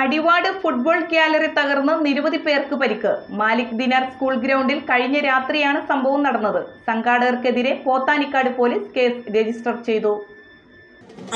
Adivad football gallery തകർന്ന് നിരവധി പേർക്ക് പരിക്ക്. മാലിക് ദിനാർ സ്കൂൾ ഗ്രൗണ്ടിൽ കഴിഞ്ഞ രാത്രിയാണ് സംഭവം നടന്നത്. സംഘാടകർക്കെതിരെ പോത്താനിക്കാട് പോലീസ് കേസ് രജിസ്റ്റർ ചെയ്തു.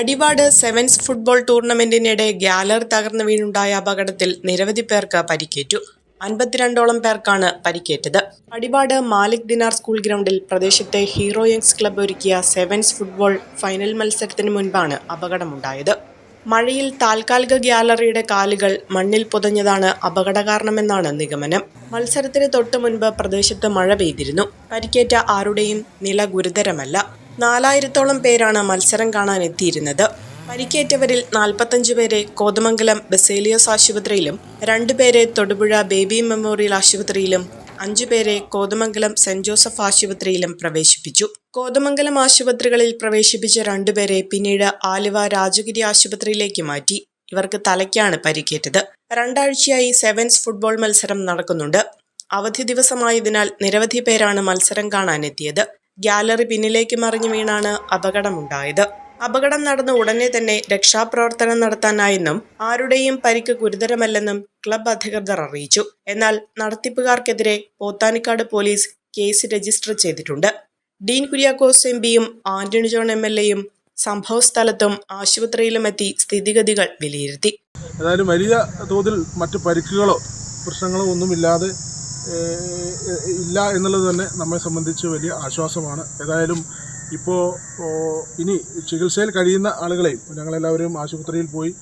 അടിവാട് സെവൻസ് ഫുട്ബോൾ ടൂർണമെന്റിനിടെ ഗ്യാലറി തകർന്നു വീണുണ്ടായ അപകടത്തിൽ നിരവധി പേർക്ക് പരിക്കേറ്റു. അൻപത്തിരണ്ടോളം പേർക്കാണ് പരിക്കേറ്റത്. അടിവാട് മാലിക് ദിനാർ സ്കൂൾ ഗ്രൗണ്ടിൽ പ്രദേശത്തെ ഹീറോ യങ്സ് ക്ലബ്ബ് ഒരുക്കിയ സെവൻസ് ഫുട്ബോൾ ഫൈനൽ മത്സരത്തിന് മുൻപാണ് അപകടമുണ്ടായത്. മഴയിൽ താൽക്കാലിക ഗ്യാലറിയുടെ കാലുകൾ മണ്ണിൽ പുതഞ്ഞതാണ് അപകട കാരണമെന്നാണ് നിഗമനം. മത്സരത്തിന് തൊട്ടു മുൻപ് പ്രദേശത്ത് മഴ പെയ്തിരുന്നു. പരിക്കേറ്റ ആരുടെയും നില ഗുരുതരമല്ല. നാലായിരത്തോളം പേരാണ് മത്സരം കാണാൻ എത്തിയിരുന്നത് പരിക്കേറ്റവരിൽ നാൽപ്പത്തഞ്ച് പേരെ കോതമംഗലം ബസേലിയസ് ആശുപത്രിയിലും രണ്ടുപേരെ തൊടുപുഴ ബേബി മെമ്മോറിയൽ ആശുപത്രിയിലും അഞ്ചു പേരെ കോതമംഗലം സെന്റ് ജോസഫ് ആശുപത്രിയിലും പ്രവേശിപ്പിച്ചു. കോതമംഗലം ആശുപത്രികളിൽ പ്രവേശിപ്പിച്ച രണ്ടുപേരെ പിന്നീട് ആലുവ രാജഗിരി ആശുപത്രിയിലേക്ക് മാറ്റി. ഇവർക്ക് തലയ്ക്കാണ് പരിക്കേറ്റത്. രണ്ടാഴ്ചയായി സെവൻസ് ഫുട്ബോൾ മത്സരം നടക്കുന്നുണ്ട്. അവധി ദിവസമായതിനാൽ നിരവധി പേരാണ് മത്സരം കാണാനെത്തിയത്. ഗ്യാലറി പിന്നിലേക്ക് മറിഞ്ഞു വീണാണ് അപകടമുണ്ടായത്. അപകടം നടന്ന ഉടനെ തന്നെ രക്ഷാപ്രവർത്തനം നടത്താനായെന്നും ആരുടെയും പരിക്ക് ഗുരുതരമല്ലെന്നും ക്ലബ് അധികൃതർ അറിയിച്ചു. എന്നാൽ നടത്തിപ്പുകാർക്കെതിരെ പോത്താനിക്കാട് പോലീസ് കേസ് രജിസ്റ്റർ ചെയ്തിട്ടുണ്ട്. ഡീൻ കുര്യാക്കോസ് എം പിയും ആന്റണി ജോൺ എം എൽ എയും സംഭവസ്ഥലത്തും ആശുപത്രിയിലുമെത്തി സ്ഥിതിഗതികൾ വിലയിരുത്തി. ഏതായാലും വലിയ തോതിൽ മറ്റു പരിക്കുകളോ പ്രശ്നങ്ങളോ ഒന്നുമില്ലാതെ ഇല്ല എന്നുള്ളത് തന്നെ നമ്മെ സംബന്ധിച്ച് വലിയ ആശ്വാസമാണ്. ഏതായാലും ഇപ്പോൾ ഇനി ചികിത്സയിൽ കഴിയുന്ന ആളുകളെയും ഞങ്ങളെല്ലാവരും ആശുപത്രിയിൽ പോയി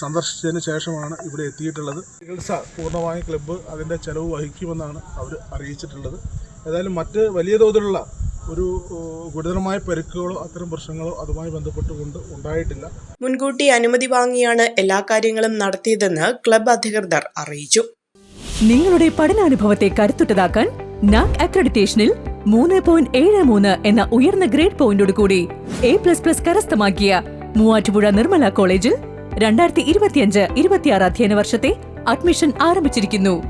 സന്ദർശിച്ചതിന് ശേഷമാണ് ഇവിടെ എത്തിയിട്ടുള്ളത്. ചികിത്സ പൂർണമായും ക്ലബ്ബ് അതിന്റെ ചെലവ് വഹിക്കുമെന്നാണ് അവർ അറിയിച്ചിട്ടുള്ളത്. ഏതായാലും മറ്റ് വലിയ തോതിലുള്ള ഒരു ഗുരുതരമായ പരിക്കുകളോ അത്തരം പ്രശ്നങ്ങളോ അതുമായി ബന്ധപ്പെട്ടുകൊണ്ട് ഉണ്ടായിട്ടില്ല. മുൻകൂട്ടി അനുമതി വാങ്ങിയാണ് എല്ലാ കാര്യങ്ങളും നടത്തിയതെന്ന് ക്ലബ് അധികൃതർ അറിയിച്ചു. നിങ്ങളുടെ പഠനാനുഭവത്തെ കരുത്തുറ്റതാക്കാൻ നാക് അക്രഡിറ്റേഷനിൽ മൂന്ന് പോയിന്റ് ഏഴ് മൂന്ന് എന്ന ഉയർന്ന ഗ്രേഡ് പോയിന്റോട് കൂടി എ പ്ലസ് പ്ലസ് കരസ്ഥമാക്കിയ മൂവാറ്റുപുഴ നിർമ്മല കോളേജിൽ രണ്ടായിരത്തി ഇരുപത്തിയഞ്ച് ഇരുപത്തിയാറ് അധ്യയന വർഷത്തെ അഡ്മിഷൻ ആരംഭിച്ചിരിക്കുന്നു.